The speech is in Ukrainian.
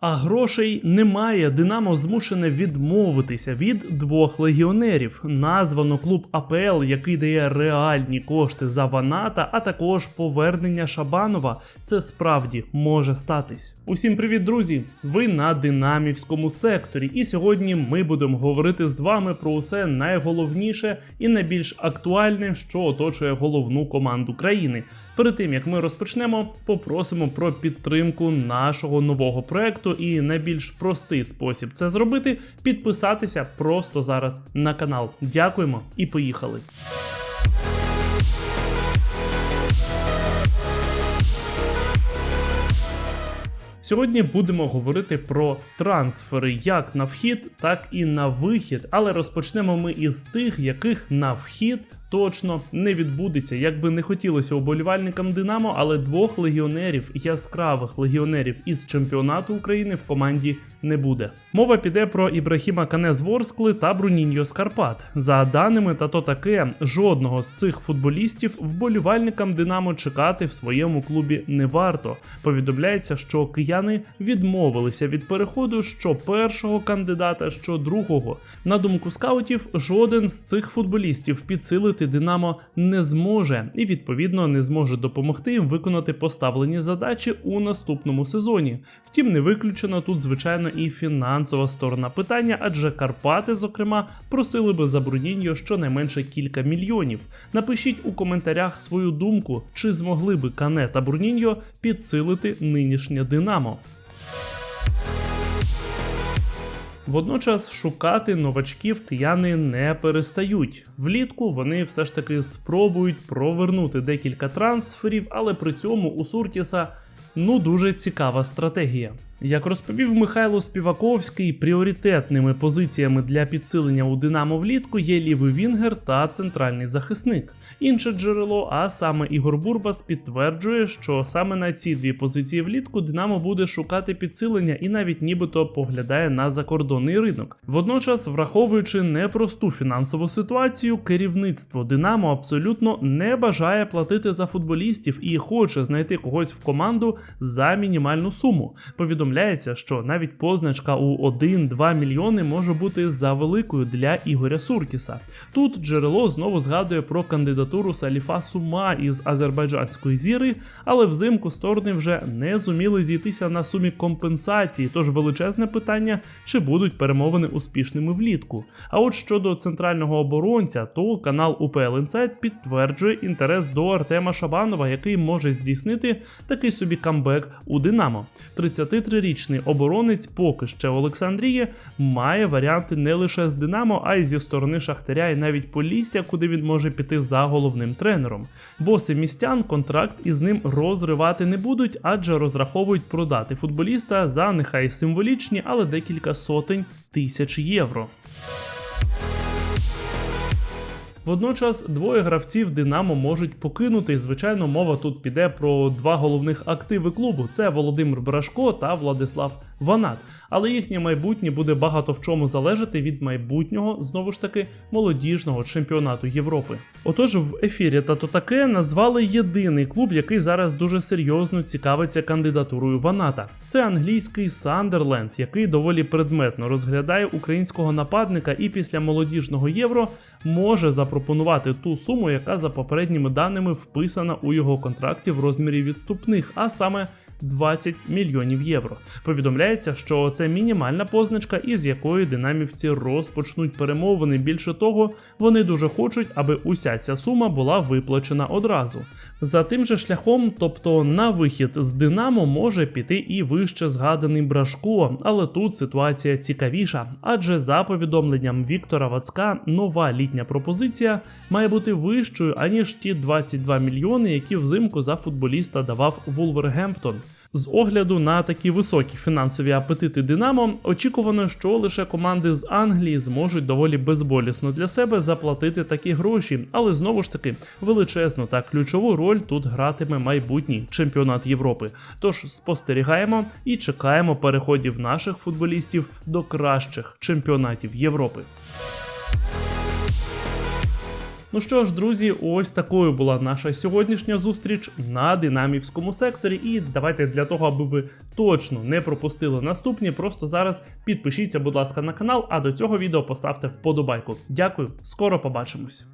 А грошей немає. Динамо змушене відмовитися від двох легіонерів. Названо клуб АПЛ, який дає реальні кошти за Ваната, а також повернення Шабанова. Це справді може статись. Усім привіт, друзі! Ви на динамівському секторі. І сьогодні ми будемо говорити з вами про усе найголовніше і найбільш актуальне, що оточує головну команду країни. Перед тим як ми розпочнемо, попросимо про підтримку нашого нового проекту. І найбільш простий спосіб це зробити підписатися просто зараз на канал. Дякуємо і поїхали. Сьогодні будемо говорити про трансфери як на вхід, так і на вихід. Але розпочнемо ми із тих, яких на вхід точно не відбудеться. Як би не хотілося уболівальникам Динамо, але двох легіонерів, яскравих легіонерів із чемпіонату України в команді не буде. Мова піде про Ібрахіма Кане з Ворскли та Бруніньо з Карпат. За даними та то таке, жодного з цих футболістів вболівальникам Динамо чекати в своєму клубі не варто. Повідомляється, що кияни відмовилися від переходу що першого кандидата, що другого. На думку скаутів, жоден з цих футболістів підсилити Динамо не зможе і відповідно не зможе допомогти їм виконати поставлені задачі у наступному сезоні. Втім, не виключено тут, звичайно, і фінансова сторона питання, адже Карпати, зокрема, просили би за Бруніньо щонайменше кілька мільйонів. Напишіть у коментарях свою думку, чи змогли би Кане та Бруніньо підсилити нинішнє Динамо. Водночас шукати новачків кияни не перестають. Влітку вони все ж таки спробують провернути декілька трансферів, але при цьому у Суртіса ну дуже цікава стратегія. Як розповів Михайло Співаковський, пріоритетними позиціями для підсилення у Динамо влітку є лівий Вінгер та центральний захисник. Інше джерело, а саме Ігор Бурбас, підтверджує, що саме на ці дві позиції влітку Динамо буде шукати підсилення і навіть нібито поглядає на закордонний ринок. Водночас, враховуючи непросту фінансову ситуацію, керівництво Динамо абсолютно не бажає платити за футболістів і хоче знайти когось в команду за мінімальну суму. Повідомляється, що навіть позначка у 1-2 мільйони може бути за великою для Ігоря Суркіса. Тут джерело знову згадує про кандидатуру Саліфа Сума із азербайджанської зіри, але взимку сторони вже не зуміли зійтися на сумі компенсації. Тож величезне питання, чи будуть перемовини успішними влітку. А от щодо центрального оборонця, то канал УПЛ Insight підтверджує інтерес до Артема Шабанова, який може здійснити такий собі камбек у Динамо. 33-річний оборонець поки ще Олександрії має варіанти не лише з Динамо, а й зі сторони Шахтаря і навіть Полісся, куди він може піти за головним тренером. Боси містян контракт із ним розривати не будуть, адже розраховують продати футболіста за нехай символічні, але декілька сотень тисяч євро. Водночас двоє гравців Динамо можуть покинути. І, Звичайно, мова тут піде про два головних активи клубу: це Володимир Брашко та Владислав Ванат. Але їхнє майбутнє буде багато в чому залежати від майбутнього знову ж таки молодіжного чемпіонату Європи. Отож, в ефірі та то таке назвали єдиний клуб, який зараз дуже серйозно цікавиться кандидатурою Ваната. Це англійський Сандерленд, який доволі предметно розглядає українського нападника і після молодіжного євро може запропонувати ту суму, яка за попередніми даними вписана у його контракті в розмірі відступних, а саме 20 мільйонів євро. Повідомляється, що це мінімальна позначка, із якої динамівці розпочнуть перемовини. Більше того, вони дуже хочуть, аби уся ця сума була виплачена одразу. За тим же шляхом, тобто на вихід з Динамо, може піти і вище згаданий Брашко, але тут ситуація цікавіша, адже за повідомленням Віктора Вацка, нова літня пропозиція має бути вищою аніж ті 22 мільйони, які взимку за футболіста давав Вулвергемптон. З огляду на такі високі фінансові апетити Динамо, очікувано, що лише команди з Англії зможуть доволі безболісно для себе заплатити такі гроші, але знову ж таки величезну та ключову роль тут гратиме майбутній чемпіонат Європи. Тож спостерігаємо і чекаємо переходів наших футболістів до кращих чемпіонатів Європи. Ну що ж, друзі, ось такою була наша сьогоднішня зустріч на динамівському секторі. І давайте для того, аби ви точно не пропустили наступні, просто зараз підпишіться, будь ласка, на канал, а до цього відео поставте вподобайку. Дякую, скоро побачимось.